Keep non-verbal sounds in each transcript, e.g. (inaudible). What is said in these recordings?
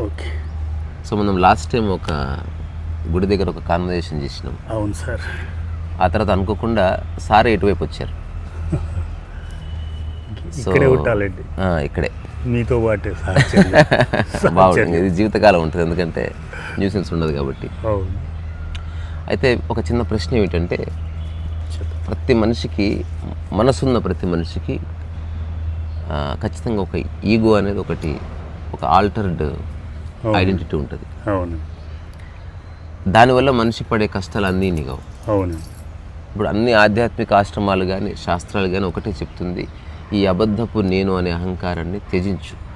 Okay. So మనం last time ఒక గుడి దగ్గర ఒక కాన్వర్జేషన్ చేసినాం. అవును సార్. ఆ తర్వాత అనుకోకుండా సార్ ఇటువైపు వచ్చారు? (laughs) సో ఇక్కడే ఉంటాలండి ఆ, ఇక్కడే. మీతో పాటు. (laughs) బాగుంటుంది ఇది జీవితకాలం ఉంటుంది ఎందుకంటే న్యూసెన్స్ ఉండదు కాబట్టి. అవును. అయితే ఒక చిన్న ప్రశ్న ఏమిటంటే ప్రతి మనిషికి మనసున్న ప్రతి మనిషికి ఆ, ఖచ్చితంగా ఒక ఈగో అనేది ఒకటి ఒక ఆల్టర్డ్ ఐడెంటిటీ ఉంటుంది. అవును. దానివల్ల మనిషి పడే కష్టాలు అన్నీ నిగవు. అవును. ఇప్పుడు అన్ని ఆధ్యాత్మిక ఆశ్రమాలు కానీ శాస్త్రాలు కానీ ఒకటే చెప్తుంది. ఈ అబద్ధపు నేను అనే అహంకారాన్ని త్యజించు.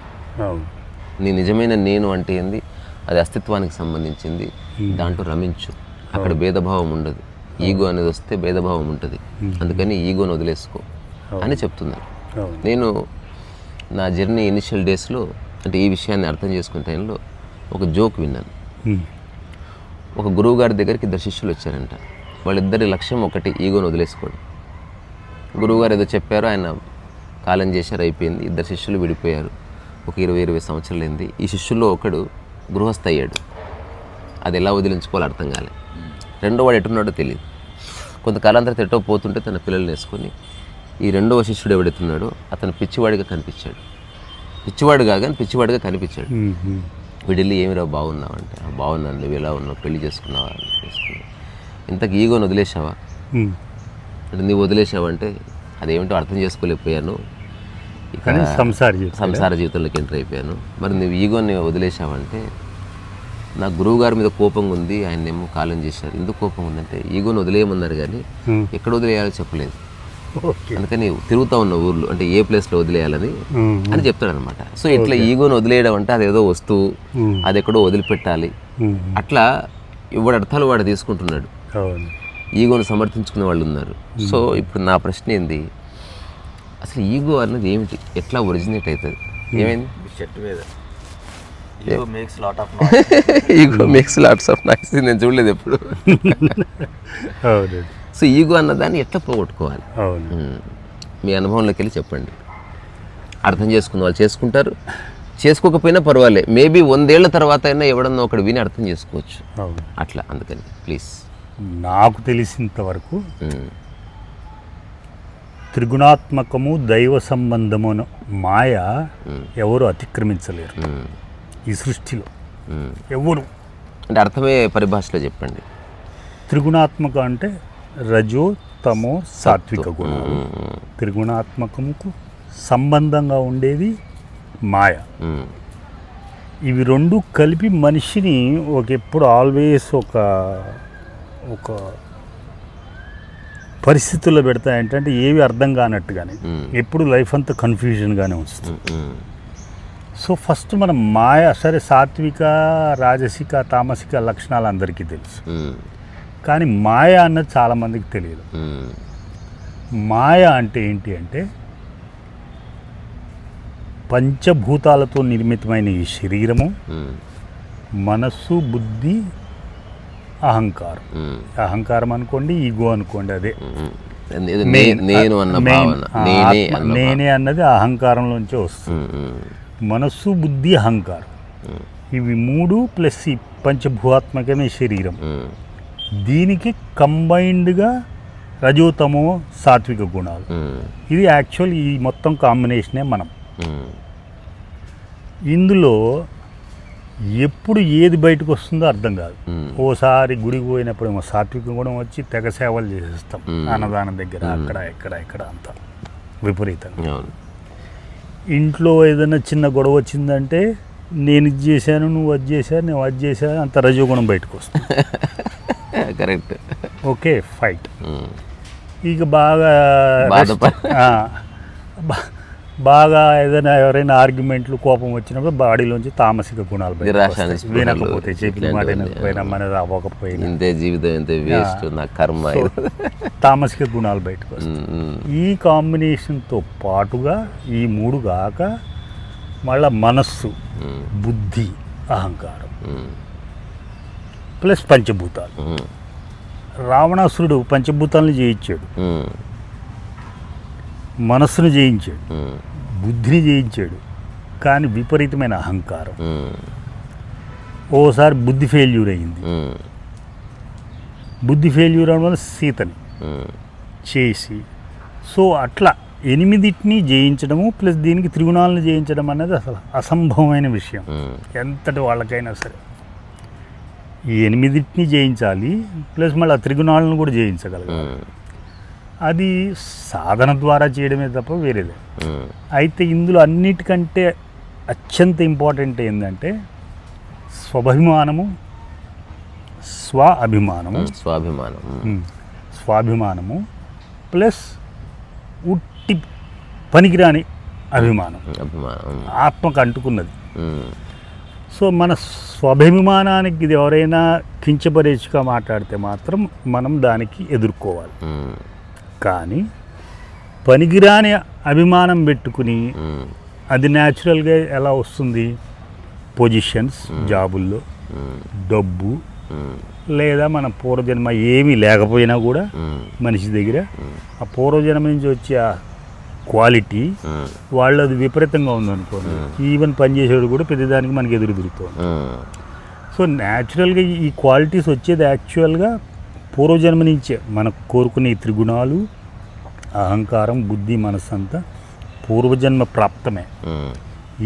నీ నిజమైన నేను అంటే ఏంది? అది అస్తిత్వానికి సంబంధించింది. దాంట్లో రమించు. అక్కడ భేదభావం ఉండదు. ఈగో అనేది వస్తే భేదభావం ఉంటుంది. అందుకని ఈగోని వదిలేసుకో అని చెప్తున్నారు నేను నా జర్నీ ఇనిషియల్ డేస్లో అంటే ఈ విషయాన్ని అర్థం చేసుకునే టైంలో ఒక జోక్ విన్నాను. ఒక గురువు గారి దగ్గరికి ఇద్దరు శిష్యులు వచ్చారంట. వాళ్ళిద్దరి లక్ష్యం ఒకటి ఈగోని వదిలేసుకోవడం. గురువుగారు ఏదో చెప్పారో ఆయన కాలం చేశారు అయిపోయింది. ఇద్దరు శిష్యులు విడిపోయారు. ఒక ఇరవై ఇరవై సంవత్సరాలు అయింది ఈ శిష్యుల్లో ఒకడు గృహస్థ అయ్యాడు. అది ఎలా వదిలించుకోవాలో అర్థం కాలే. రెండో వాడు ఎటున్నాడో తెలియదు కొంతకాలం తర్వాత ఎటో పోతుంటే తన పిల్లల్ని వేసుకొని ఈ రెండవ శిష్యుడు ఎవడెత్తున్నాడో అతను పిచ్చివాడిగా కనిపించాడు. పిచ్చివాడు కాగానే పిచ్చివాడిగా కనిపించాడు. వీడెళ్ళి ఏమిరా బాగున్నావు అంటే "ఆ, బాగున్నాను నువ్వు ఎలా ఉన్నావు పెళ్ళి చేసుకున్నావా ఇంతకు ఈగోని వదిలేసావా. అంటే నువ్వు వదిలేసావా అంటే అదేమిటో అర్థం చేసుకోలేకపోయాను ఇక కానీ సంసారి జీవితం. సంసార జీవితంలోకి ఎంటర్ అయిపోయాను మరి నువ్వు ఈగోని వదిలేసావంటే నా గురువు గారి మీద కోపం ఉంది ఆయన ఏమో కాలం చేశారు ఎందుకు కోపం ఉందంటే ఈగోని వదిలేయమన్నారు కానీ. ఎక్కడ వదిలేయాలో చెప్పలేదు అందుకని తిరుగుతా ఉన్న ఊర్లో అంటే ఏ ప్లేస్లో వదిలేయాలని. అని చెప్తాడు అనమాట సో ఇట్లా ఈగోని వదిలేయడం అంటే అదేదో వస్తువు. అది ఎక్కడో వదిలిపెట్టాలి. అట్లా ఇవాడు అర్థాలు వాడు తీసుకుంటున్నాడు. అవును. ఈగోను సమర్థించుకునే వాళ్ళు ఉన్నారు. సో ఇప్పుడు నా ప్రశ్న ఏంది? అసలు ఈగో అన్నది ఏమిటి? ఎట్లా ఒరిజినేట్ అవుతుంది ఏమైంది? షర్ట్ మీద. You makes lot of ego makes lots of noise నేను చూడలేదు ఎప్పుడు. (laughs) సో ఈగో అన్నదాన్ని ఎట్లా పోగొట్టుకోవాలి. మీ అనుభవంలోకి వెళ్ళి చెప్పండి. అర్థం చేసుకున్న వాళ్ళు చేసుకుంటారు. చేసుకోకపోయినా పర్వాలే. మేబీ వందేళ్ళ తర్వాత అయినా ఎవడన్నా ఒకడు విని అర్థం చేసుకోవచ్చు. అవును. అట్లా అందుకని ప్లీజ్. నాకు తెలిసినంత వరకు త్రిగుణాత్మకము దైవ సంబంధమును మాయ ఎవరు అతిక్రమించలేరు. ఈ సృష్టిలో ఎవరు? అంటే అర్థమే పరిభాషలో చెప్పండి. త్రిగుణాత్మక అంటే రజో తమో సాత్విక గుణాలు. త్రిగుణాత్మకముకు సంబంధంగా ఉండేది మాయ. ఇవి రెండు కలిపి మనిషిని ఒక ఎప్పుడు ఆల్వేస్ ఒక ఒక పరిస్థితుల్లో పెడతాయంటే అంటే ఏవి అర్థం కానట్టుగానే. ఎప్పుడు లైఫ్ అంతా కన్ఫ్యూజన్గానే వస్తుంది. సో ఫస్ట్ మనం మాయ సరే సాత్విక రాజసిక తామసిక లక్షణాలు అందరికీ తెలుసు. కానీ మాయ అన్నది చాలామందికి తెలియదు. మాయ అంటే ఏంటి అంటే పంచభూతాలతో నిర్మితమైన ఈ శరీరము. మనస్సు బుద్ధి అహంకారం. అహంకారం అనుకోండి ఈగో అనుకోండి అదే నేను నేనే అన్నది అహంకారంలోంచే వస్తుంది. మనస్సు బుద్ధి అహంకారం ఇవి మూడు ప్లస్ ఈ పంచభూతాత్మకమే శరీరం. దీనికి కంబైన్డ్గా రజోతమో సాత్విక గుణాలు. ఇది యాక్చువల్ ఈ మొత్తం కాంబినేషనే మనం. ఇందులో ఎప్పుడు ఏది బయటకు వస్తుందో అర్థం కాదు. ఓసారి గుడికి పోయినప్పుడు ఏమో సాత్విక గుణం వచ్చి తెగ సేవలు చేసేస్తాం. అన్నదానం దగ్గర అక్కడ ఇక్కడ ఇక్కడ అంతా. విపరీతంగా. ఇంట్లో ఏదైనా చిన్న గొడవ వచ్చిందంటే నేను ఇది చేశాను నువ్వు అది చేశాను నేను అది చేశాను అంత రజోగుణం బయటకు వస్తుంది. (laughs) Correct okay fight. ఇక బాగా బాగా ఏదైనా ఎవరైనా ఆర్గ్యుమెంట్లు కోపం వచ్చినప్పుడు బాడీలోంచి తామసిక గుణాలు వినకపోతే చెప్పిన మాట. వినకపోయినా మనది అవ్వకపోయినా ఇంతే జీవితం ఇంతే వేస్ట్ నా కర్మ తామసిక గుణాలు బయటకు. ఈ కాంబినేషన్తో పాటుగా ఈ మూడు గాక మళ్ళా మనస్సు. బుద్ధి అహంకారం. ప్లస్ పంచభూతాలు. రావణాసురుడు పంచభూతాలను జయించాడు. మనస్సును జయించాడు. బుద్ధిని జయించాడు. కానీ విపరీతమైన అహంకారం. ఓసారి బుద్ధి ఫెయిల్యూర్ అయింది. బుద్ధి ఫెయిల్యూర్ అవడం వల్ల సీతని చేసి సో అట్లా ఎనిమిదిటిని జయించడము ప్లస్ దీనికి త్రిగుణాలను జయించడం అనేది అసలు అసంభవమైన విషయం. ఎంతటి వాళ్ళకైనా సరే. ఈ ఎనిమిదిటిని జయించాలి ప్లస్ మళ్ళీ ఆ త్రిగుణాలను కూడా జయించగలగాలి. ఉమ్, అది సాధన ద్వారా చేయడమే తప్ప వేరేదే. అయితే ఇందులో అన్నిటికంటే అత్యంత ఇంపార్టెంట్ ఏంటంటే స్వభిమానము స్వ అభిమానము. స్వాభిమానం. స్వాభిమానము ప్లస్ ఉట్టి పనికిరాని అభిమానం. అభిమానం. ఆత్మకు అంటుకున్నది. సో మన స్వాభిమానానికి ఇది ఎవరైనా కించపరేచుగా మాట్లాడితే మాత్రం మనం దానికి ఎదుర్కోవాలి. కానీ పనికిరాని అభిమానం పెట్టుకుని అది న్యాచురల్గా ఎలా వస్తుంది? పొజిషన్స్ జాబుల్లో డబ్బు లేదా మన పూర్వజన్మ ఏమీ లేకపోయినా కూడా మనిషి దగ్గర ఆ పూర్వజన్మ నుంచి వచ్చే క్వాలిటీ ఉమ్, వాళ్ళు అది విపరీతంగా ఉందనుకోండి. ఈవెన్ పనిచేసేవాడు కూడా ప్రతిదానికి మనకి ఎదురు తిరుగుతుంది. సో న్యాచురల్గా ఈ క్వాలిటీస్ వచ్చేది యాక్చువల్గా పూర్వజన్మ నుంచే. మనకు కోరుకునే త్రిగుణాలు అహంకారం బుద్ధి మనస్సు అంతా పూర్వజన్మ ప్రాప్తమే.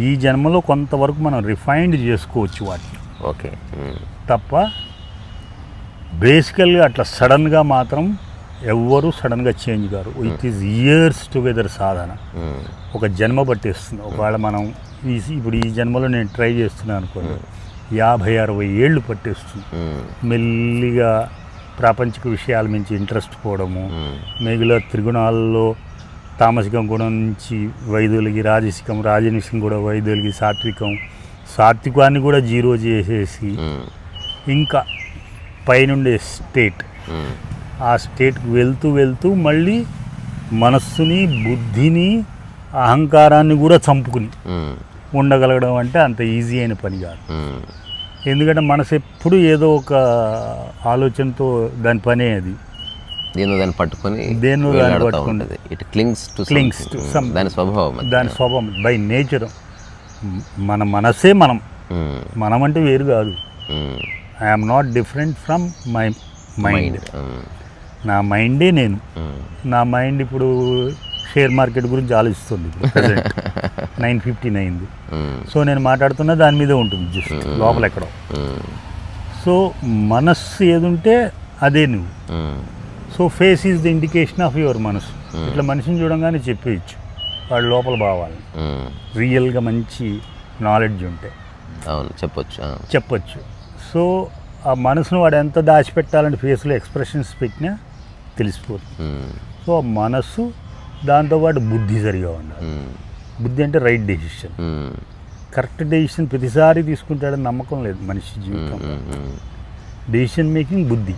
ఈ జన్మలో కొంతవరకు మనం రిఫైన్డ్ చేసుకోవచ్చు వాటిని. ఓకే. తప్ప బేసికల్గా అట్లా సడన్గా మాత్రం ఎవ్వరూ సడన్గా చేంజ్ కారు. ఇట్ ఈస్ ఇయర్స్ టుగెదర్ సాధన ఒక జన్మ పట్టేస్తుంది. ఒకవేళ మనం ఈ ఇప్పుడు ఈ జన్మలో నేను ట్రై చేస్తున్నాను అనుకోండి. యాభై అరవై ఏళ్ళు పట్టేస్తుంది. మెల్లిగా ప్రాపంచిక విషయాల నుంచి ఇంట్రెస్ట్ పోవడము. మిగిలిన త్రిగుణాల్లో తామసికం గుణం నుంచి వైదొలిగి రాజసికం రాజనికం కూడా వైదొలిగి సాత్వికం సాత్వికాన్ని కూడా జీరో చేసేసి ఇంకా పైనుండే స్టేట్. ఆ స్టేట్కి వెళ్తూ వెళ్తూ మళ్ళీ మనస్సుని బుద్ధిని అహంకారాన్ని కూడా చంపుకుని ఉండగలగడం అంటే అంత ఈజీ అయిన పని కాదు. ఎందుకంటే మనసు ఎప్పుడు ఏదో ఒక ఆలోచనతో దాని పనే అది. దీన్ని దాన్ని పట్టుకొని దేన్నో దాన్ని. ఉంటుంది. It clings to to some- దాని స్వభావం. దాని స్వభావం బై నేచర్ మన మనసే మనం. మనం అంటే వేరు కాదు. I'm not different from my mind నా మైండే నేను. నా మైండ్ ఇప్పుడు షేర్ మార్కెట్ గురించి ఆలోచిస్తుంది (laughs) నైన్ ఫిఫ్టీన్ అయింది సో నేను మాట్లాడుతున్న దాని మీదే ఉంటుంది జస్ట్ లోపల ఎక్కడో. సో మనస్సు ఏదుంటే అదే నువ్వు. So face is the indication of your మనసు ఇట్లా మనిషిని చూడంగానే చెప్పేయచ్చు. వాడు లోపల భావాలని రియల్గా మంచి నాలెడ్జ్ ఉంటే. అవును చెప్పొచ్చు చెప్పొచ్చు. సో ఆ మనసును వాడు ఎంత దాచిపెట్టాలంటే ఫేస్లో ఎక్స్ప్రెషన్స్ పెట్టినా తెలిసిపోతుంది సో మనస్సు దాంతోపాటు బుద్ధి సరిగా ఉండాలి. బుద్ధి అంటే రైట్ డెసిషన్ కరెక్ట్ డెసిషన్ ప్రతిసారి తీసుకుంటాడని నమ్మకం లేదు మనిషి జీవితం డెసిషన్ మేకింగ్ బుద్ధి.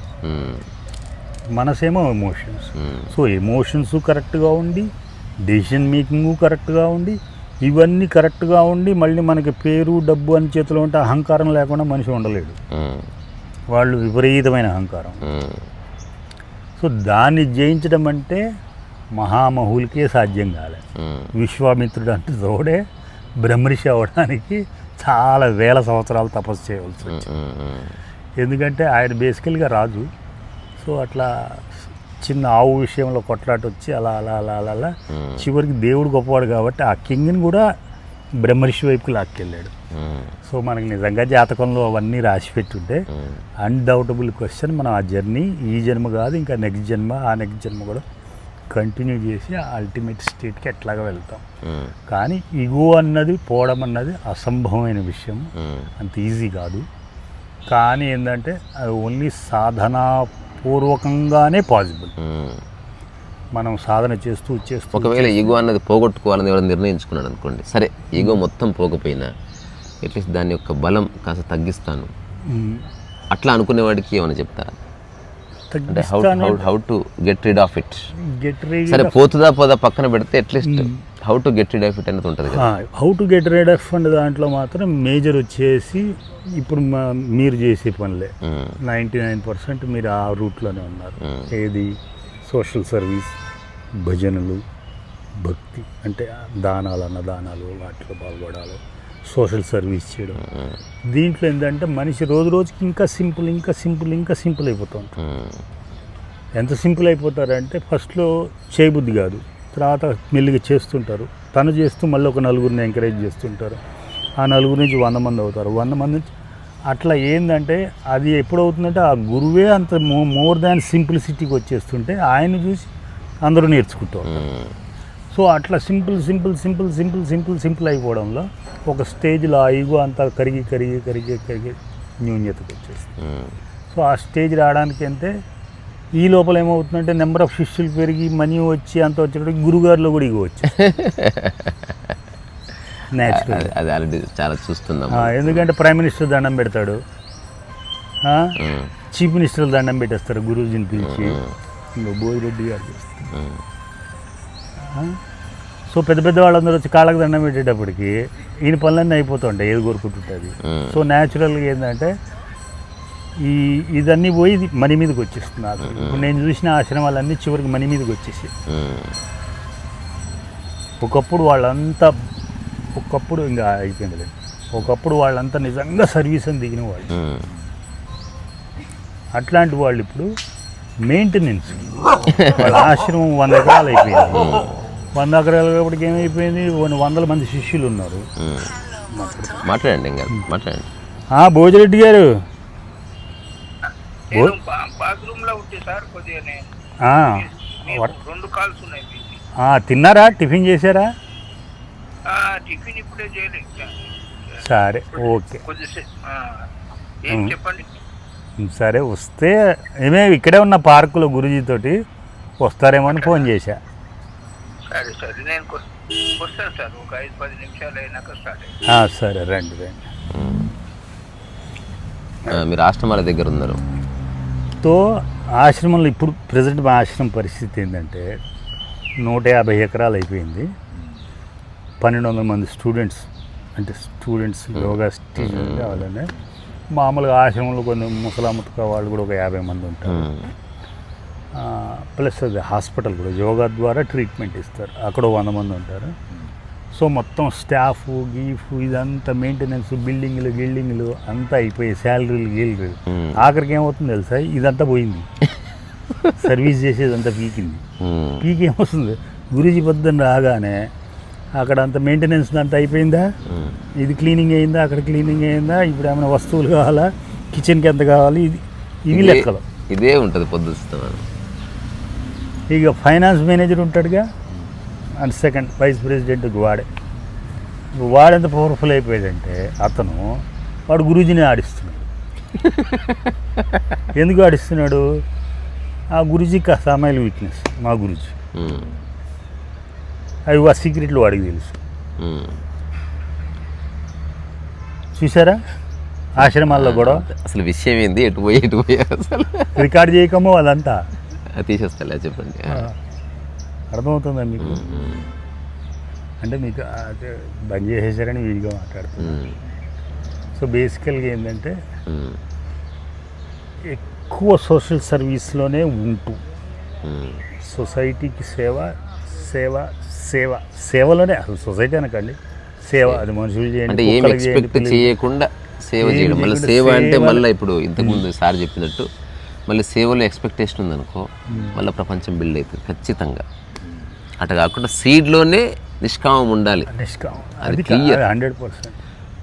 మనసేమో ఎమోషన్స్ సో ఎమోషన్స్ కరెక్ట్గా ఉండి డెసిషన్ మేకింగ్ కరెక్ట్గా ఉండి ఇవన్నీ కరెక్ట్గా ఉండి మళ్ళీ మనకి పేరు డబ్బు అని చేతిలో ఉంటే అహంకారం లేకుండా మనిషి ఉండలేడు. వాళ్ళు విపరీతమైన అహంకారం. సో దాన్ని జయించడం అంటే మహామహులకే సాధ్యం కాలే విశ్వామిత్రుడు అంటే తోడే బ్రహ్మర్షి అవ్వడానికి చాలా వేల సంవత్సరాలు తపస్సు చేయవలసి వచ్చింది. ఎందుకంటే ఆయన బేసికల్గా రాజు. సో అట్లా చిన్న ఆవు విషయంలో కొట్లాట వచ్చి అలా అలా అలా అలా చివరికి దేవుడు గొప్పవాడు కాబట్టి ఆ కింగ్ని కూడా బ్రహ్మర్షి వైపుకి లాక్కెళ్ళాడు. సో మనకి నిజంగా జాతకంలో అవన్నీ రాసి పెట్టుంటే అన్డౌటబుల్ క్వశ్చన్ మనం ఆ జర్నీ ఈ జన్మ కాదు ఇంకా నెక్స్ట్ జన్మ ఆ నెక్స్ట్ జన్మ కూడా కంటిన్యూ చేసి అల్టిమేట్ స్టేట్కి ఎట్లాగా వెళ్తాం. కానీ ఇగో అన్నది పోవడం అన్నది అసంభవమైన విషయం. అంత ఈజీ కాదు. కానీ ఏంటంటే అది ఓన్లీ సాధనాపూర్వకంగానే పాసిబుల్. మనం సాధన చేస్తూ చేస్తూ ఒకవేళ ఈగో అన్నది పోగొట్టుకోవాలని ఎవరైనా నిర్ణయించుకున్నాడు అనుకోండి. సరే ఈగో మొత్తం పోకపోయినా అట్లీస్ట్ దాని యొక్క బలం కాస్త తగ్గిస్తాను. అట్లా అనుకునేవాడికి ఏమైనా చెప్తారా? అంటే హౌ తగ్గిస్తాను how how to get rid of it get సరే పోతుందా పోదా పక్కన పెడితే at least how to get rid of it అనేది ఉంటుంది how to get rid of fund దాంట్లో మాత్రం మేజర్ వచ్చేసి ఇప్పుడు మీరు చేసే పనులే. నైంటీ నైన్ పర్సెంట్ మీరు ఆ రూట్లోనే ఉన్నారు. ఏది? సోషల్ సర్వీస్ భజనలు భక్తి అంటే దానాలు అన్నదానాలు వాటిలో పాల్గొడాలి సోషల్ సర్వీస్ చేయడం. దీంట్లో ఏంటంటే మనిషి రోజు రోజుకి ఇంకా సింపుల్ ఇంకా సింపుల్ ఇంకా సింపుల్ అయిపోతూ ఉంటారు ఎంత సింపుల్ అయిపోతారంటే ఫస్ట్లో చేయబుద్ధి కాదు. తర్వాత మెల్లిగా చేస్తుంటారు. తను చేస్తూ మళ్ళీ ఒక నలుగురిని ఎంకరేజ్ చేస్తుంటారు. ఆ నలుగురు నుంచి వంద మంది అవుతారు. వంద మంది నుంచి అట్లా ఏంటంటే అది ఎప్పుడు అవుతుందంటే ఆ గురువే అంత మోర్ దాన్ సింప్లిసిటీకి వచ్చేస్తుంటే ఆయన చూసి అందరూ నేర్చుకుంటారు సో అట్లా simple simple simple simple simple simple అయిపోవడంలో ఒక స్టేజ్లో ఆ ఈగో అంతా కరిగి కరిగి కరిగి కరిగి న్యూన్యతకు వచ్చేస్తుంది. సో ఆ స్టేజ్ రావడానికి అంటే ఈ లోపల ఏమవుతుందంటే నెంబర్ ఆఫ్ శిష్యులు పెరిగి మనీ వచ్చి అంత వచ్చేటప్పుడు గురుగారిలో కూడా ఇగో వచ్చి న్యాచురల్ (laughs) అది అది ఆల్రెడీ చాలా చూస్తున్నాం. ఎందుకంటే ప్రైమ్ మినిస్టర్ దండం పెడతాడు. చీఫ్ మినిస్టర్ దండం పెట్టేస్తారు గురూజీని పిలిచి. ఇంకా బోయిరెడ్డి గారు చేస్తారు? సో పెద్ద పెద్ద వాళ్ళందరూ వచ్చి కాళ్ళకి దండం పెట్టేటప్పటికి ఈయన పనులన్నీ అయిపోతుంటాయి ఏది కోరుకుంటుంటుంది. సో న్యాచురల్గా ఏంటంటే ఈ ఇదన్నీ పోయి మనీ మీదకి వచ్చేస్తుంది నాకు. ఇప్పుడు నేను చూసిన ఆశ్రమాలన్నీ చివరికి మనీ మీదకి వచ్చేసి ఒకప్పుడు వాళ్ళంతా ఒకప్పుడు ఇంకా అయిపోయింది ఒకప్పుడు వాళ్ళంతా నిజంగా సర్వీస్ అని దిగిన వాళ్ళు. అట్లాంటి వాళ్ళు ఇప్పుడు మెయింటెనెన్స్ వాళ్ళ ఆశ్రమం వంద ఎకరాలు అయిపోయింది. వంద ఎకరాలు కాబట్టి ఏమైపోయింది? కొన్ని వందల మంది శిష్యులు ఉన్నారు. మాట్లాడండి ఇంకా మాట్లాడండి. ఆ భోజరెడ్డి గారు. రెండు కాల్స్ ఉన్నాయి. తిన్నారా? టిఫిన్ చేశారా? టిఫిన్ ఇప్పుడే చేయలేదు సార్. ఓకే. కొద్దిసేపు ఆ, ఏం ఉం. చెప్పండి? సరే వస్తే ఏమే ఇక్కడే ఉన్న పార్కులో గురుజీతోటి వస్తారేమో అని ఫోన్ చేశా. సరే సరే నేను వస్తాను సార్ ఒక ఐదు పది నిమిషాలు అయినాక స్టార్ట్ సరే రండి రండి. మీరు ఆశ్రమాల దగ్గర ఉన్నారు. తో ఆశ్రమంలో ఇప్పుడు ప్రజెంట్ మా ఆశ్రమం పరిస్థితి ఏంటంటే నూట యాభై ఎకరాలు అయిపోయింది. పన్నెండు వందల మంది స్టూడెంట్స్ అంటే స్టూడెంట్స్ యోగా టీచర్స్ కావాలని మామూలుగా ఆశ్రమంలో కొన్ని ముసలాముతక వాళ్ళు కూడా ఒక యాభై మంది ఉంటారు. ఆ, ప్లస్ అది హాస్పిటల్ కూడా యోగా ద్వారా ట్రీట్మెంట్ ఇస్తారు. అక్కడ వంద మంది ఉంటారు. సో మొత్తం స్టాఫ్ గీఫ్ ఇదంతా మెయింటెనెన్స్ బిల్డింగ్లు గిల్డింగ్లు అంతా అయిపోయి శాలరీలు గీలరీలు. ఆఖరికి ఏమవుతుంది తెలుసా? ఇదంతా పోయింది. (laughs) సర్వీస్ చేసేదంతా పీకింది. పీకి ఏమొస్తుంది గురూజీ పొద్దున్న రాగానే అక్కడ అంత మెయింటెనెన్స్ అంతా అయిపోయిందా? ఉమ్, ఇది క్లీనింగ్ అయిందా? అక్కడ క్లీనింగ్ అయిందా? ఇప్పుడు ఏమైనా వస్తువులు కావాలా? కిచెన్కి ఎంత కావాలి? ఇది ఇవి లెక్కలు. ఇదే ఉంటుంది పొద్దుస్తాను ఇక ఫైనాన్స్ మేనేజర్ ఉంటాడుగా? అండ్ సెకండ్ వైస్ ప్రెసిడెంట్ వాడే. వాడెంత పవర్ఫుల్ అయిపోయాడంటే అతను వాడు గురూజీని ఆడిస్తున్నాడు. (laughs) ఎందుకు ఆడిస్తున్నాడు? ఆ గురూజీ కాస్త అమ్మాయిల వీక్నెస్ మా గురూజీ. ఉమ్, అవి ఆ సీక్రెట్లు వాడికి తెలుసు. చూసారా ఆశ్రమాల్లో కూడా అసలు విషయం ఏంది? ఎటు పోయి ఎటు పోయి అసలు? రికార్డ్ చేయకమో అదంతా తీసేస్తా చెప్పండి. అర్థమవుతుందా మీకు? అంటే మీకు అదే బంద్ చేసేసారని వీడిగా మాట్లాడుతుంది ఉమ్, సో బేసికల్గా ఏంటంటే ఎక్కువ సోషల్ సర్వీస్లోనే ఉంటూ. సొసైటీకి సేవ సేవ సేవ సేవలోనే అసలు సొసైటీ అనకండి. సేవ అది మనుషులు చేయండి అంటే ఏం కుక్కలకు చేయండి, ఎక్స్పెక్ట్ చేయకుండా సేవ చేయడం. మళ్ళీ సేవ అంటే మళ్ళీ ఇప్పుడు ఇంతకుముందు సార్ చెప్పినట్టు మళ్ళీ సేవలో ఎక్స్పెక్టేషన్ ఉందనుకో మళ్ళీ ప్రపంచం బిల్డ్ అవుతుంది ఖచ్చితంగా. అటు కాకుండా సీడ్లోనే నిష్కామం ఉండాలి. నిష్కామం. అది. హండ్రెడ్ పర్సెంట్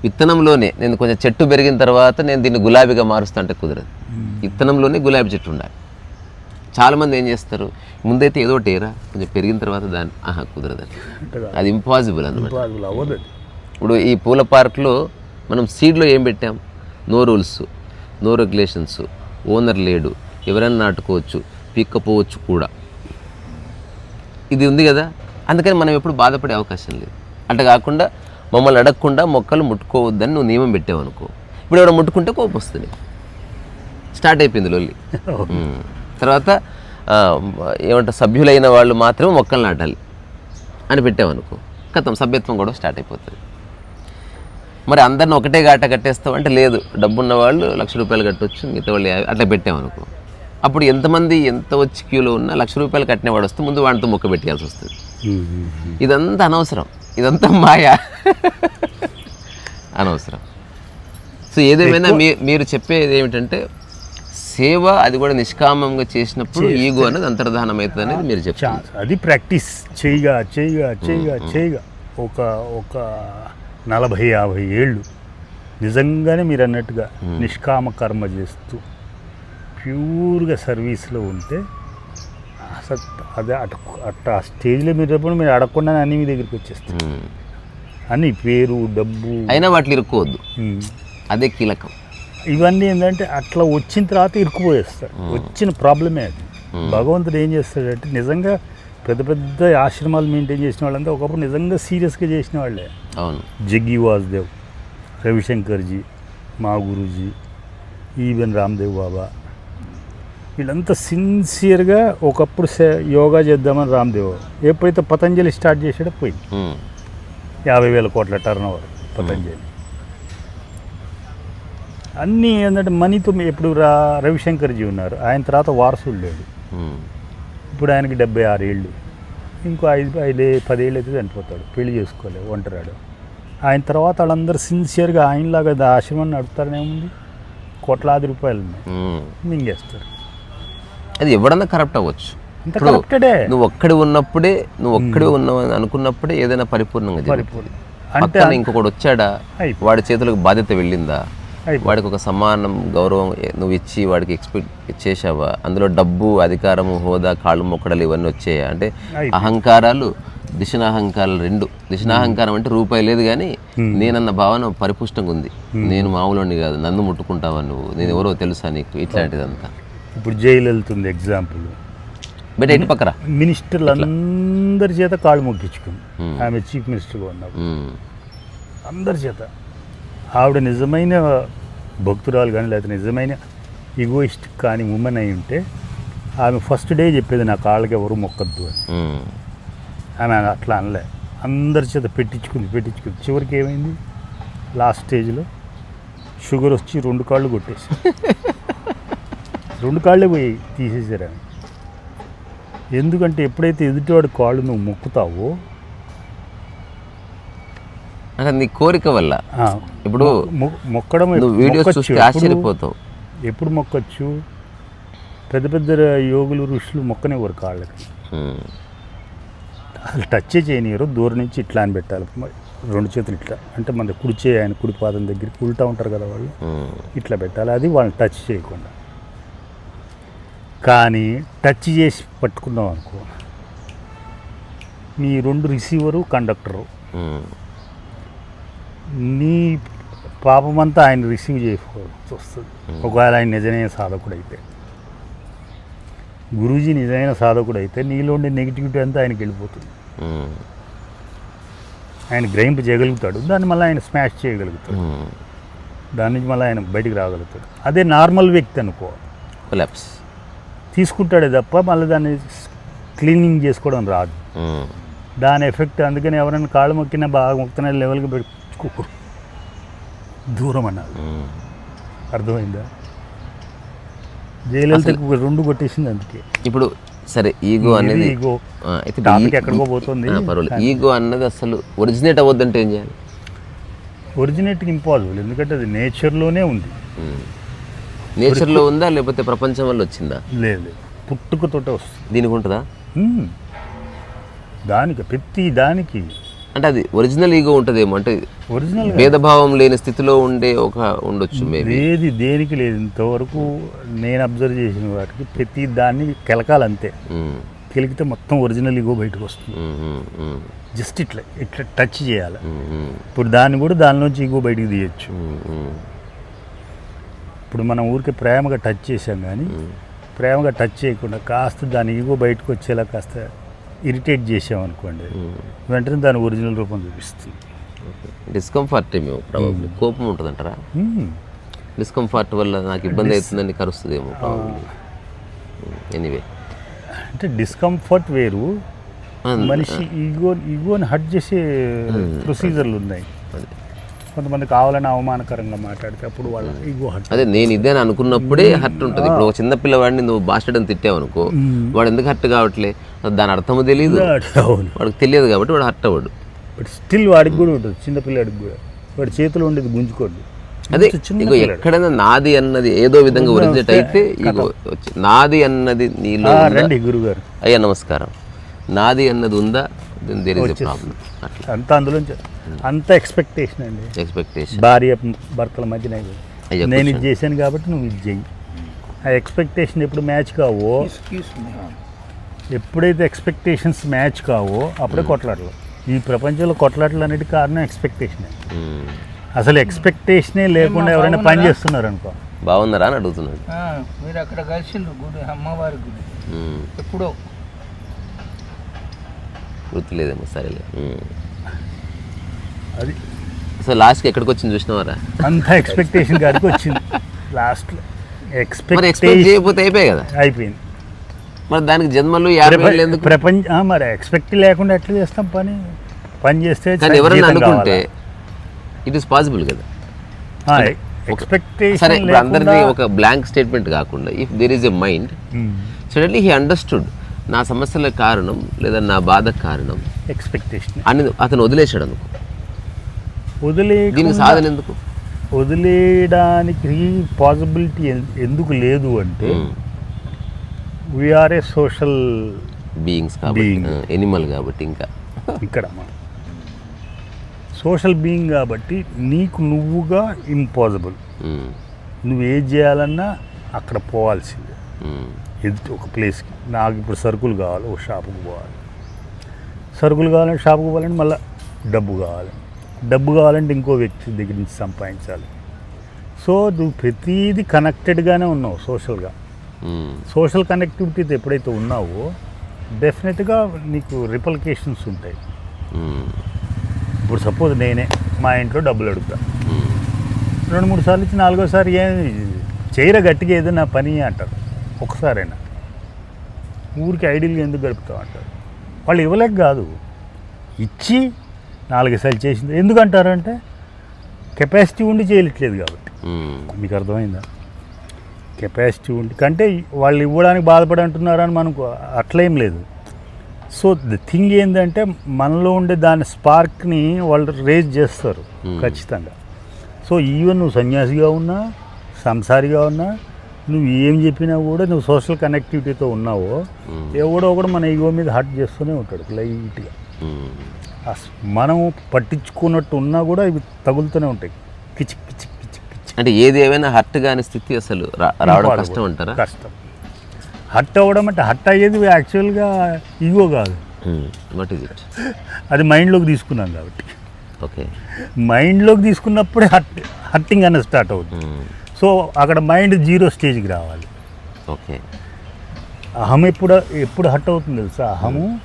విత్తనంలోనే నేను కొంచెం చెట్టు పెరిగిన తర్వాత నేను దీన్ని గులాబీగా మారుస్తా అంటే కుదరదు. విత్తనంలోనే గులాబీ చెట్టు ఉండాలి. చాలామంది ఏం చేస్తారు? ముందైతే ఏదో ఏరా కొంచెం పెరిగిన తర్వాత దాన్ని ఆహా కుదరదండి. అది ఇంపాసిబుల్ అది. ఇప్పుడు ఈ పూల పార్క్లో మనం సీడ్లో ఏం పెట్టాం? No rules no regulations owner లేడు ఎవరైనా నాటుకోవచ్చు పీక్కపోవచ్చు కూడా. ఇది ఉంది కదా? అందుకని మనం ఎప్పుడు బాధపడే అవకాశం లేదు. అట్లా కాకుండా మమ్మల్ని అడగకుండా మొక్కలు ముట్టుకోవద్దని నువ్వు నియమం పెట్టావు అనుకో ఇప్పుడు ఎవరైనా ముట్టుకుంటే కోపం వస్తుంది. స్టార్ట్ అయిపోయింది లొల్లి. (laughs) తర్వాత ఆ, ఏమంటారు సభ్యులైన వాళ్ళు మాత్రమే మొక్కలు నాటాలి అని పెట్టామనుకో కథం సభ్యత్వం కూడా స్టార్ట్ అయిపోతుంది. మరి అందరిని ఒకటే గాట కట్టేస్తాం అంటే లేదు. డబ్బున్న వాళ్ళు లక్ష రూపాయలు కట్టొచ్చు మిగతా వాళ్ళు అట్లా పెట్టామనుకో. అప్పుడు ఎంతమంది ఎంత వచ్చి క్యూలో ఉన్నా లక్ష రూపాయలు కట్టినవాడు వస్తే ముందు వాడితో మొక్క పెట్టాల్సి వస్తుంది. ఇదంతా అనవసరం. ఇదంతా మాయ. అనవసరం. సో ఏదేమైనా మీ మీరు చెప్పేది ఏమిటంటే సేవ అది కూడా నిష్కామంగా చేసినప్పుడు ఈగో అనేది అంతర్ధానం అవుతుంది అనేది మీరు చెప్తారు అది ప్రాక్టీస్ చేయగా చేయగా చేయగా చేయగా. ఒక ఒక నలభై యాభై ఏళ్ళు నిజంగానే మీరు అన్నట్టుగా నిష్కామ కర్మ చేస్తూ ప్యూర్గా సర్వీస్లో ఉంటే అసలు అదే అటు అట్ట ఆ స్టేజ్లో మీరు ఎప్పుడు మీరు అడగకుండా అన్నీ మీ దగ్గరికి వచ్చేస్తాయి. అన్ని పేరు డబ్బు. అయినా వాటిని ఇరుక్కోవద్దు. అదే కీలకం. ఇవన్నీ ఏంటంటే అట్లా వచ్చిన తర్వాత ఇరుక్కుపోయేస్తారు. వచ్చిన ప్రాబ్లమే అది. భగవంతుడు ఏం చేస్తాడంటే నిజంగా పెద్ద పెద్ద ఆశ్రమాలు మెయింటైన్ చేసిన వాళ్ళంతా ఒకప్పుడు నిజంగా సీరియస్గా చేసిన వాళ్ళే. అవును. జగ్గి వాసుదేవ్ రవిశంకర్జీ మా గురూజీ ఈవెన్ రామ్దేవ్ బాబా. వీళ్ళంతా సిన్సియర్గా ఒకప్పుడు సే- యోగా చేద్దామని రామ్దేవ్. ఎప్పుడైతే పతంజలి స్టార్ట్ చేసాడో పోయింది. యాభై వేల కోట్ల టర్న్ ఓవర్ పతంజలి అన్నీ ఏంటంటే మనీతో ఎప్పుడు రా రవిశంకర్జీ ఉన్నారు. ఆయన తర్వాత వారసుడు లేడు. ఇప్పుడు ఆయనకి డెబ్బై ఆరు ఏళ్ళు. ఇంకో ఐదు ఐదు పదేళ్ళు అయితే చనిపోతాడు. పెళ్ళి చేసుకోలేదు ఒంటరాడు. ఆయన తర్వాత వాళ్ళందరూ సిన్సియర్గా ఆయనలాగా ఆశ్రమం నడుపుతారనేముంది కోట్లాది రూపాయలు. మింగేస్తారు. అది ఎవడన్నా కరప్ట్ అవ్వచ్చు. నువ్వు ఒక్కడి ఉన్నప్పుడే నువ్వు ఒక్కడే ఉన్నావు అని అనుకున్నప్పుడే ఏదైనా పరిపూర్ణంగా. పరిపూర్ణ. అంటే ఇంకొకటి వచ్చాడా. వాడి చేతులకు బాధ్యత వెళ్ళిందా. వాడికి ఒక సమానం గౌరవం నువ్వు ఇచ్చి వాడికి ఎక్స్పెక్ట్ చేసావా అందులో డబ్బు అధికారము హోదా కాళ్ళు మొక్కడలు ఇవన్నీ వచ్చాయా? అంటే. అహంకారాలు దిశనాహంకారాలు రెండు. దిశనాహంకారం అంటే రూపాయి లేదు కానీ నేనన్న భావన పరిపుష్టంగా ఉంది. నేను మామూలుని కాదు. నన్ను ముట్టుకుంటావా నువ్వు? నేను ఎవరో తెలుసా నీకు ఇట్లాంటిదంతా? ఇప్పుడు జైలు వెళ్తుంది ఎగ్జాంపుల్ బట్ ఎటు పక్కరా? మినిస్టర్లు అందరి చేత కాళ్ళు మొక్కించుకుంది ఆమె చీఫ్ మినిస్టర్గా ఉన్నప్పుడు. అందరి చేత. ఆవిడ నిజమైన భక్తురాలు కానీ లేకపోతే నిజమైన ఈగోయిస్ట్ కానీ ఉమెన్ అయి ఉంటే ఆమె ఫస్ట్ డే చెప్పేది నా కాళ్ళకి ఎవరు మొక్కద్దు అని. ఆమె అట్లా అనలే. అందరి చేత పెట్టించుకుంది పెట్టించుకుంది. చివరికి ఏమైంది? లాస్ట్ స్టేజ్లో షుగర్ వచ్చి రెండు కాళ్ళు కొట్టేసి. (laughs) రెండు కాళ్ళే పోయి తీసేసారు ఆమె. ఎందుకంటే ఎప్పుడైతే ఎదుటివాడి కాళ్ళు నువ్వు మొక్కుతావో అంటే నీ కోరిక వల్ల. ఇప్పుడు మొక్కడం వీడియోస్. చూస్తే ఎప్పుడు- ఆశ్చర్యపోతావు. ఎప్పుడు మొక్కొచ్చు? పెద్ద పెద్ద యోగులు ఋషులు మొక్కనివ్వరు కాళ్ళకి. అసలు టచ్ చేయనియరు దూరం నుంచి ఇట్లా అని పెట్టాలి. రెండు చేతులు ఇట్లా. అంటే మన కుడి చేయి ఆయన కుడి పాదం దగ్గరికి ఉల్టా ఉంటారు కదా వాళ్ళు. ఇట్లా పెట్టాలి. అది వాళ్ళని టచ్ చేయకుండా. కానీ టచ్ చేసి పట్టుకున్నాం అనుకో మీ రెండు రిసీవరు కండక్టరు. నీ పాపమంతా ఆయన రిసీవ్ చేసుకోవాల్సి వస్తుంది ఒకవేళ ఆయన నిజమైన సాధకుడు అయితే గురూజీ నిజమైన సాధకుడు అయితే నీలో ఉండే నెగిటివిటీ అంతా ఆయనకి వెళ్ళిపోతుంది. ఆయన గ్రహింపు చేయగలుగుతాడు. దాన్ని మళ్ళీ ఆయన స్మాష్ చేయగలుగుతాడు. దాని నుంచి మళ్ళీ ఆయన బయటికి రాగలుగుతాడు. అదే నార్మల్ వ్యక్తి అనుకో. కొలాప్స్ తీసుకుంటాడే తప్ప మళ్ళీ దాన్ని క్లీనింగ్ చేసుకోవడం రాదు. దాని ఎఫెక్ట్ అందుకని ఎవరైనా కాళ్ళు మొక్కినా బాగా మొక్కుతున్న లెవెల్కి పెట్టుకోకూడదు దూరం అన్నారు. అర్థమైందా జయలలితకు రెండు కొట్టేసింది అందుకే. ఇప్పుడు సరే ఈగో అనేది ఈగో? ఎక్కడికో పోతుంది. పర్వాలేదు. ఈగో అన్నది అసలు ఒరిజినేట్ అవ్వద్దంటే ఏం చేయాలి? ఒరిజినేట్గా ఇంపాసిబుల్. ఎందుకంటే అది నేచర్లోనే ఉంది. నేచర్లో ఉందా లేకపోతే ప్రపంచం వల్ల వచ్చిందా? లేదు. పుట్టుకతోటే వస్తుంది. దీనికి ఉంటుందా. దానికి ప్రతి దానికి అంటే అది ఒరిజినల్ ఈగో ఉంటుందేమో అంటే ఒరిజినల్ భేదభావం లేని స్థితిలో ఉండే ఒక ఉండొచ్చు ఏది దేనికి లేదు. ఇంతవరకు నేను అబ్జర్వ్ చేసిన వాటికి ప్రతి దాన్ని కెలకాలంతే. కెలికితే మొత్తం ఒరిజినల్ ఇగో బయటకు వస్తుంది. జస్ట్ ఇట్లా ఇట్లా టచ్ చేయాలి. ఇప్పుడు దాన్ని కూడా దానిలోంచి ఇగో బయటికి తీయచ్చు. ఇప్పుడు మనం ఊరికే ప్రేమగా టచ్ చేసాం కానీ ప్రేమగా టచ్ చేయకుండా కాస్త దాని ఈగో బయటకు వచ్చేలా కాస్త ఇరిటేట్ చేసాం అనుకోండి వెంటనే దాని ఒరిజినల్ రూపం చూపిస్తుంది. డిస్కంఫర్ట్ ఏమో ప్రాబబ్లీ కోపం ఉంటుంది అంటారా. డిస్కంఫర్ట్ వల్ల నాకు ఇబ్బంది అవుతుందని కరుస్తుందేమో ఎనీవే అంటే డిస్కంఫర్ట్ వేరు. మనిషి ఈగో ఈగోని హట్ చేసే ప్రొసీజర్లు ఉన్నాయి. కొంతమంది కావాలని అవమానకరంగా మాట్లాడితే అప్పుడు వాళ్ళ ఈగో హట్ అదే నేను ఇదే అని అనుకున్నప్పుడే హర్ట్ ఉంటుంది. ఇప్పుడు ఒక చిన్న పిల్లవాడిని నువ్వు బాస్టర్డ్ అని తిట్టావు అనుకో వాడు ఎందుకు హర్ట్ కావట్లే? దాని అర్థము తెలియదు అవును. వాడికి తెలియదు కాబట్టి వాడు హర్ట్ అవ్వడు. బట్ స్టిల్ వాడికి కూడా ఉంటుంది. చిన్నపిల్లాడికి కూడా. వాడి చేతిలో ఉండేది గుంజుకోండి. అదే చిన్న ఇగో. ఎక్కడైనా నాది అన్నది ఏదో విధంగా ఒరిజినేట్ అయితే ఇగో నాది అన్నది నీలో? రండి గురుగారు. అయ్యా నమస్కారం. నాది అన్నది ఉందా? Then there is a problem అట్లా అంత అందులోంచి అంత ఎక్స్పెక్టేషన్ అండి. ఎక్స్పెక్టేషన్ భార్య భర్తల మధ్యన. అయ్యా, నేను ఇది చేశాను కాబట్టి నువ్వు ఇది చెయ్యి. ఆ ఎక్స్పెక్టేషన్ ఎప్పుడు మ్యాచ్ కావో ఎప్పుడైతే ఎక్స్పెక్టేషన్స్ మ్యాచ్ కావో అప్పుడే కొట్లాటలు ఈ ప్రపంచంలో కొట్లాటలు అనేటి కారణం ఎక్స్పెక్టేషన్ అసలు ఎక్స్పెక్టేషనే లేకుండా ఎవరైనా పని చేస్తున్నారు అనుకో బాగున్నారా అని అడుగుతున్నాడు. ఆ, మీరు అక్కడ కలిసిండ్రు గుడి అమ్మవారి గుడి. మ్మ్. ఎప్పుడో. గుర్తులేదేమో సరేలే. అది. సో లాస్ట్కి ఎక్కడికి వచ్చింది చూసినావారా? అంత ఎక్స్పెక్టేషన్ కాడికి వచ్చింది లాస్ట్లో మరి ఎక్స్పెక్ట్ ఎక్స్పెక్టేషన్ చేయకపోతే అయిపోయాయి కదా? అయిపోయింది. మరి దానికి జన్మలు యాభై ఎందుకు? ప్రపంచ మరి ఎక్స్పెక్ట్ లేకుండా ఎట్లా చేస్తాం పని? పని చేస్తే కానీ ఎవరైనా అనుకుంటే? ఇట్ ఈస్ పాసిబుల్ కదా. సరే. ఎక్స్పెక్టేషన్ ఇప్పుడు అందరినీ ఒక బ్లాంక్ స్టేట్మెంట్ కాకుండా if there is a mind suddenly he understood నా సమస్యల కారణం లేదా నా బాధకు కారణం ఎక్స్పెక్టేషన్ అని అతను వదిలేశాడు అనుకో వదిలే దీనికి సాధన ఎందుకు? వదిలేయడానికి పాసిబిలిటీ ఎందుకు లేదు అంటే వీఆర్ ఏ సోషల్ బీయింగ్స్ కాబట్టి. ఎనిమల్ కాబట్టి ఇంకా. ఇక్కడ సోషల్ బీయింగ్ కాబట్టి నీకు నువ్వుగా ఇంపాసిబుల్ మ్మ్. నువ్వు ఏం చేయాలన్నా అక్కడ పోవాల్సిందే. మ్మ్. ఎదుటి ఒక ప్లేస్కి. నాకు ఇప్పుడు సరుకులు కావాలి ఒక షాపుకి పోవాలి. సరుకులు కావాలంటే షాపుకి పోవాలంటే మళ్ళీ డబ్బు కావాలి. డబ్బు కావాలంటే ఇంకో వ్యక్తి దగ్గర నుంచి సంపాదించాలి. సో నువ్వు ప్రతిదీ కనెక్టెడ్గానే ఉన్నావు సోషల్గా. సోషల్ కనెక్టివిటీతో ఎప్పుడైతే ఉన్నావో డెఫినెట్గా నీకు రిపలికేషన్స్ ఉంటాయి. ఇప్పుడు సపోజ్ నేనే మా ఇంట్లో డబ్బులు అడుగుతా. రెండు మూడు సార్లు ఇచ్చి నాలుగోసారి ఏం చేయరా గట్టిగా ఏదో నా పని అంటారు. ఒకసారైనా. ఊరికి ఐడియల్గా ఎందుకు గడుపుతావు అంటారు వాళ్ళు ఇవ్వలేక కాదు. ఇచ్చి నాలుగైసార్లు చేసింది. ఎందుకు అంటారంటే కెపాసిటీ ఉండి చేయట్లేదు కాబట్టి. మీకు అర్థమైందా? కెపాసిటీ ఉండి కంటే వాళ్ళు ఇవ్వడానికి బాధపడి అంటున్నారని మనకు అట్లేం లేదు. సో ద థింగ్ ఏంటంటే మనలో ఉండే దాని స్పార్క్ని వాళ్ళు రేజ్ చేస్తారు. ఖచ్చితంగా. సో ఈవెన్ నువ్వు సన్యాసిగా ఉన్నా సంసారిగా ఉన్నా నువ్వు ఏం చెప్పినా కూడా నువ్వు సోషల్ కనెక్టివిటీతో ఉన్నావో. ఎవడో ఒకడు మన ఈగో మీద హర్ట్ చేస్తూనే ఉంటాడు లైట్గా మనం పట్టించుకున్నట్టు ఉన్నా కూడా ఇవి తగులుతూనే ఉంటాయి. కిచిక్ కిచిక్ కిచిక్ కిచిక్ అంటే ఏది ఏమైనా హర్ట్ కాని స్థితి అసలు రావడం కష్టం అంటారా? కష్టం. హట్ అవ్వడం అంటే హట్ అయ్యేది యాక్చువల్గా ఈగో కాదు. వాట్ ఇట్ అది మైండ్లోకి తీసుకున్నాం కాబట్టి. ఓకే మైండ్లోకి తీసుకున్నప్పుడే హట్ హట్టింగ్ అనేది స్టార్ట్ అవుతుంది సో అక్కడ మైండ్ జీరో స్టేజ్కి రావాలి. ఓకే. అహం ఎప్పుడు ఎప్పుడు హట్ అవుతుంది తెలుసా? అహము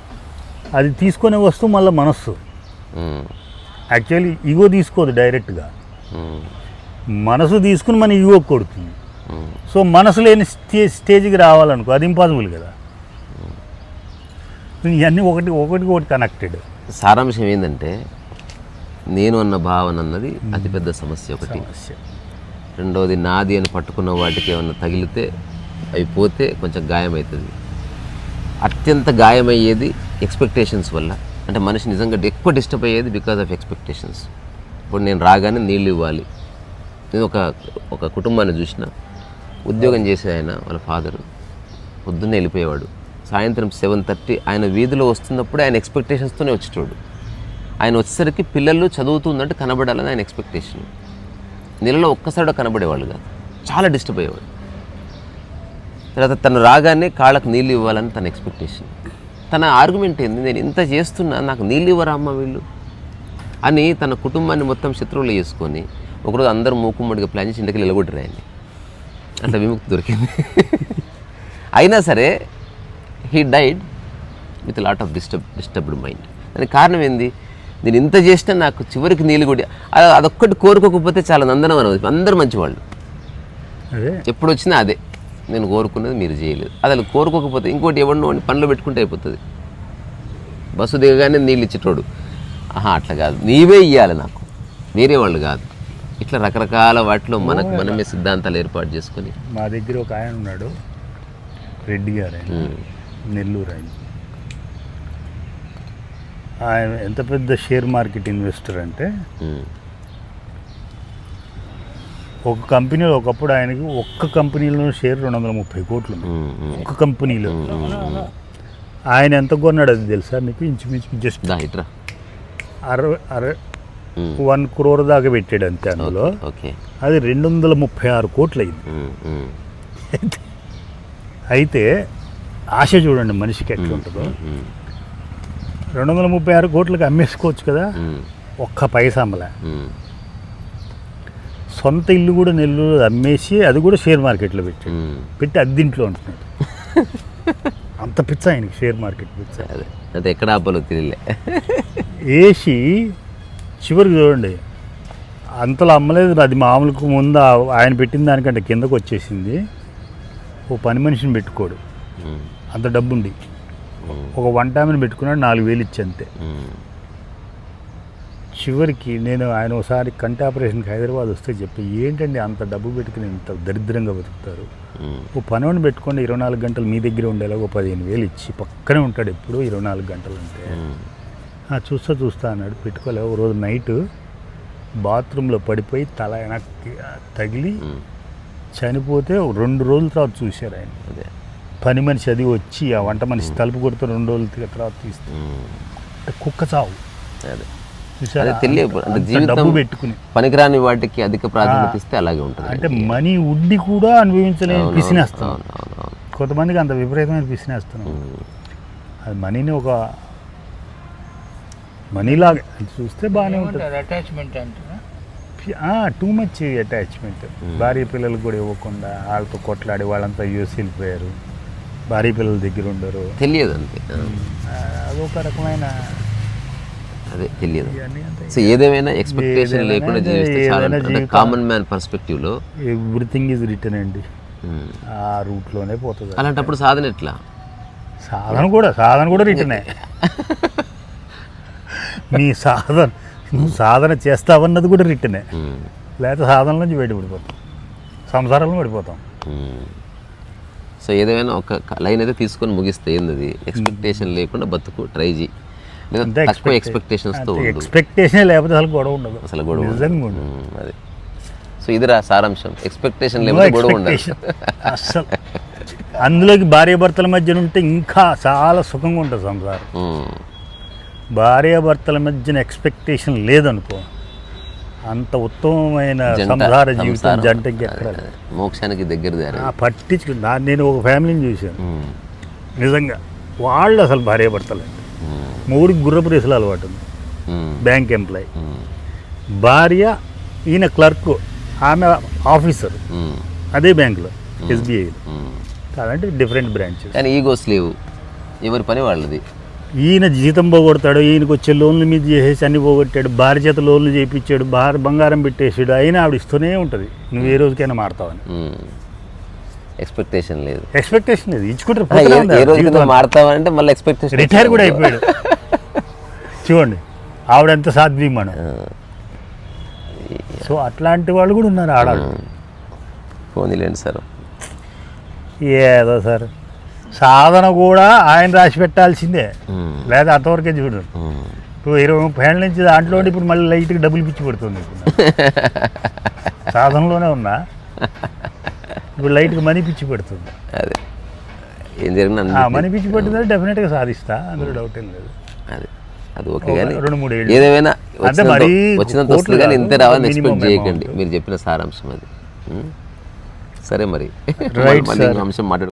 అది తీసుకునే వస్తువు మళ్ళీ మనస్సు. యాక్చువల్లీ ఈగో తీసుకోదు డైరెక్ట్గా. మనసు తీసుకుని మన ఈగో కొడుతుంది. సో మనసు లేని స్టే స్టేజ్కి రావాలనుకో అది ఇంపాసిబుల్ కదా. ఇవన్నీ ఒకటి ఒకటి ఒకటి కనెక్టెడ్ సారాంశం ఏంటంటే నేను అన్న భావన అన్నది అతిపెద్ద సమస్య ఒకటి. సమస్య. రెండవది నాది అని పట్టుకున్న వాటికి ఏమైనా తగిలితే అవి పోతే కొంచెం గాయమవుతుంది అత్యంత గాయమయ్యేది ఎక్స్పెక్టేషన్స్ వల్ల. అంటే మనిషి నిజంగా ఎక్కువ డిస్టర్బ్ అయ్యేది బికాస్ ఆఫ్ ఎక్స్పెక్టేషన్స్. ఇప్పుడు నేను రాగానే నీళ్ళు ఇవ్వాలి. నేను ఒక ఒక కుటుంబాన్ని చూసిన ఉద్యోగం చేసే ఆయన వాళ్ళ ఫాదరు పొద్దున్నే వెళ్ళిపోయేవాడు. సాయంత్రం సెవెన్ థర్టీ ఆయన వీధిలో వస్తున్నప్పుడు ఆయన ఎక్స్పెక్టేషన్స్తోనే వచ్చేటోడు. ఆయన వచ్చేసరికి పిల్లలు చదువుతుందంటే కనబడాలని ఆయన ఎక్స్పెక్టేషన్. నెలలో ఒక్కసారి కనబడేవాళ్ళు కాదు. చాలా డిస్టర్బ్ అయ్యేవాడు తర్వాత తను రాగానే కాళ్ళకు నీళ్ళు ఇవ్వాలని తన ఎక్స్పెక్టేషన్. తన ఆర్గ్యుమెంట్ ఏంది? నేను ఇంత చేస్తున్నా నాకు నీళ్ళు ఇవ్వరా అమ్మ వీళ్ళు? అని తన కుటుంబాన్ని మొత్తం శత్రువులు చేసుకొని ఒకరోజు అందరూ మూకుమ్మడిగా ప్లాన్ చేసి ఇంటికి నిలగొట్టారు అంత అట్లా విముక్తి దొరికింది. అయినా సరే he died with lot of disturb disturbed mind దానికి కారణం ఏంది? నేను ఇంత చేసినా నాకు చివరికి నీళ్ళు కూడా అదొక్కటి కోరుకోకపోతే చాలా నందనం అనవచ్చు అందరూ మంచివాళ్ళు. అదే. ఎప్పుడు వచ్చినా అదే. నేను కోరుకున్నది మీరు చేయలేదు. అసలు కోరుకోకపోతే ఇంకోటి ఎవరినో వాడిని పనిలో పెట్టుకుంటే అయిపోతుంది. బస్సు దిగగానే నీళ్ళు ఇచ్చేటోడు. ఆహా అట్లా కాదు. నీవే ఇవ్వాలి నాకు. వేరే వాళ్ళు కాదు. ఇట్లా రకరకాల వాటిలో మనకు మనమే సిద్ధాంతాలు ఏర్పాటు చేసుకొని మా దగ్గర ఒక ఆయన ఉన్నాడు. రెడ్డి గారు నెల్లూరు ఆయన. ఆయన ఎంత పెద్ద షేర్ మార్కెట్ ఇన్వెస్టర్ అంటే ఒక కంపెనీలో ఒకప్పుడు ఆయనకి ఒక్క కంపెనీలో షేర్ రెండు వందల ముప్పై కోట్లు ఒక్క కంపెనీలో. ఆయన ఎంత కొన్నాడు అది తెలుసా మీకు ఇంచుమించు జస్ట్ అరవై అరవై వన్ క్రోర్ దాకా పెట్టాడు అంతే అందులో. ఓకే అది రెండు వందల ముప్పై ఆరు కోట్లు అయింది అయితే ఆశ చూడండి మనిషికి ఎట్లా ఉంటుందో. రెండు వందల ముప్పై ఆరు కోట్లకి అమ్మేసుకోవచ్చు కదా. ఒక్క పైసా అమ్మలే. ఉమ్. సొంత ఇల్లు కూడా నెల్లూరు అమ్మేసి అది కూడా షేర్ మార్కెట్లో పెట్టాడు ఉమ్. పెట్టి అద్దీంట్లో ఉంటున్నాడు. (laughs) అంత పిచ్చ ఆయనకి షేర్ మార్కెట్ పిచ్చ. అదే అదే. ఎక్కడ ఆపాలో తెలియలే వేసి చివరికి చూడండి. అంతలో అమ్మలేదు. అది మామూలుకు ముందు ఆయన పెట్టిన దానికంటే కిందకు వచ్చేసింది. ఓ పని మనిషిని పెట్టుకోడు. అంత డబ్బుండి. ఒక వన్ టైంని పెట్టుకున్నాడు నాలుగు వేలు ఇచ్చి అంతే. ఉమ్, చివరికి నేను ఆయన ఒకసారి కంటి ఆపరేషన్కి హైదరాబాద్ వస్తే చెప్పి ఏంటండి అంత డబ్బు పెట్టుకుని ఇంత దరిద్రంగా బతుకుతారు? ఉమ్, ఓ పనివాడిని పెట్టుకోండి ఇరవై నాలుగు గంటలు మీ దగ్గర ఉండేలా ఒక పదిహేను వేలు ఇచ్చి పక్కనే ఉంటాడు ఎప్పుడు ఇరవై నాలుగు గంటలు అంటే. ఉమ్. "ఆ, చూస్తా చూస్తా అన్నాడు పెట్టుకోలే. ఒక రోజు నైట్ బాత్రూంలో పడిపోయి తల వెనక్కి తగిలి. చనిపోతే రెండు రోజుల తర్వాత చూశారు ఆయన. అదే. పని మనిషి అది వచ్చి ఆ వంట మనిషి తలుపు కొడుతూ రెండు రోజుల తర్వాత తీస్తే. ఉమ్, అంటే కుక్క చావు. అదే. తెలియదు. అంటే జీవితం పెట్టుకుని. పనికిరాని వాటికి అధిక ప్రాధాన్యత ఇస్తే అలాగే ఉంటుంది అంటే మనీ ఉండి కూడా అనుభవించలేని పిసినేస్తాం. కొంతమందికి అంత విపరీతమైన పిసినేస్తున్నాం అది మనీని ఒక మనీలాగా. చూస్తే బాగానే ఉంటుంది. అటాచ్మెంట్ అంటారా? Too much attachment. భార్య పిల్లలకు కూడా ఇవ్వకుండా వాళ్ళతో కొట్లాడి వాళ్ళంతా యూఎస్ వెళ్ళిపోయారు. భార్య పిల్లల దగ్గర ఉండరు. తెలియదు అంతే. అదొక రకమైన అదే తెలియదు. సో ఏదేమైనా ఎక్స్పెక్టేషన్ లేకుండా జీవిస్తే చాలా కామన్ మ్యాన్ పర్స్పెక్టివ్లో ఎవ్రీథింగ్ ఈజ్ రిటర్న్ అండి. ఆ రూట్లోనే పోతుంది. అలాంటప్పుడు సాధన ఎట్లా? సాధన కూడా సాధన కూడా రిటర్నే (laughs) నీ సాధన నువ్వు సాధన చేస్తావన్నది కూడా రిటర్నే ఉమ్, లేకపోతే సాధన నుంచి బయటపడిపోతాం. సంసారంలో పడిపోతాం. ఉమ్. సో ఏదేమైనా ఒక లైన్ అయితే తీసుకొని ముగిస్తే ఏంది ఎక్స్పెక్టేషన్ లేకుండా బతుకు ట్రై చేయి తక్కువ ఎక్స్పెక్టేషన్స్తో ఎక్స్పెక్టేషన్ లేకపోతే అసలు గొడవ ఉండదు. అసలు గొడవ అది. సో ఇదిరా సారాంశం. ఎక్స్పెక్టేషన్ లేకపోతే గొడవ ఉండదు. అస్సలు. అందులోకి భార్య భర్తల మధ్యన ఉంటే ఇంకా చాలా సుఖంగా ఉంటుంది సంసారం. ఉమ్, భార్య భర్తల మధ్యన ఎక్స్పెక్టేషన్ లేదనుకో అంత ఉత్తమమైన జంట, సంసార జీవితం అదే. మోక్షానికి దగ్గర పట్టించుకు నేను ఒక ఫ్యామిలీని చూశాను. నిజంగా వాళ్ళు అసలు భార్య భర్తలు ఉమ్, మూడికి గుర్రపు రేసులు అలవాటు ఉంది. Bank employee. భార్య ఈయన క్లర్క్ ఆమె ఆఫీసర్. అదే బ్యాంకులో ఎస్బీఐ ఉమ్. కాదంటే డిఫరెంట్ బ్రాంచెస్. కానీ ఈగోస్ లేవు. ఎవరి పని వాళ్ళది. ఈయన జీతం పోగొడతాడు ఈయనకు వచ్చే లోన్లు మీద చేసేసి అన్ని పోగొట్టాడు భార్య చేత లోన్లు చేయించాడు భార్య బంగారం పెట్టేసాడు అయినా ఆవిడ ఇస్తూనే ఉంటుంది. నువ్వు ఏ రోజుకైనా మాడతావని ఎక్స్పెక్టేషన్ లేదు. ఎక్స్పెక్టేషన్ లేదు. ఇచ్చుకుంటారు మాడతామంటే మళ్ళీ ఎక్స్పెక్టేషన్ రిటైర్ కూడా అయిపోయాడు. చూడండి ఆవిడ ఎంత సాధ్వి మనం. సో అట్లాంటి వాళ్ళు కూడా ఉన్నారు ఆడాలి పోనీలేండి సార్. ఏదో సార్. సాధన కూడా ఆయన రాసి పెట్టాల్సిందే. లేదా అంతవరకే చూడు. ఉమ్. ఇప్పుడు ఇరవై ముప్పై ఏళ్ళ నుంచి దాంట్లో ఇప్పుడు మళ్ళీ లైట్గా డబ్బులు పిచ్చి పడుతుంది ఇప్పుడు. (laughs) సాధనలోనే ఉన్నా. ఇప్పుడు లైట్గా మనీ పిచ్చి పెడుతుంది. అదే. ఏం జరిగినా మనీ పిచ్చి పట్టిందంటే డెఫినెట్గా సాధిస్తా. అందులో డౌట్ ఏం లేదు. అదే. అది ఓకే కానీ రెండు మూడు. ఏదేమైనా అంటే వచ్చినంత వస్తుంది కానీ ఇంతే రావాలని ఎక్స్పెక్ట్ చేయకండి. మీరు చెప్పిన సారాంశం అది. సరే మరి. అంశం మాట్లాడు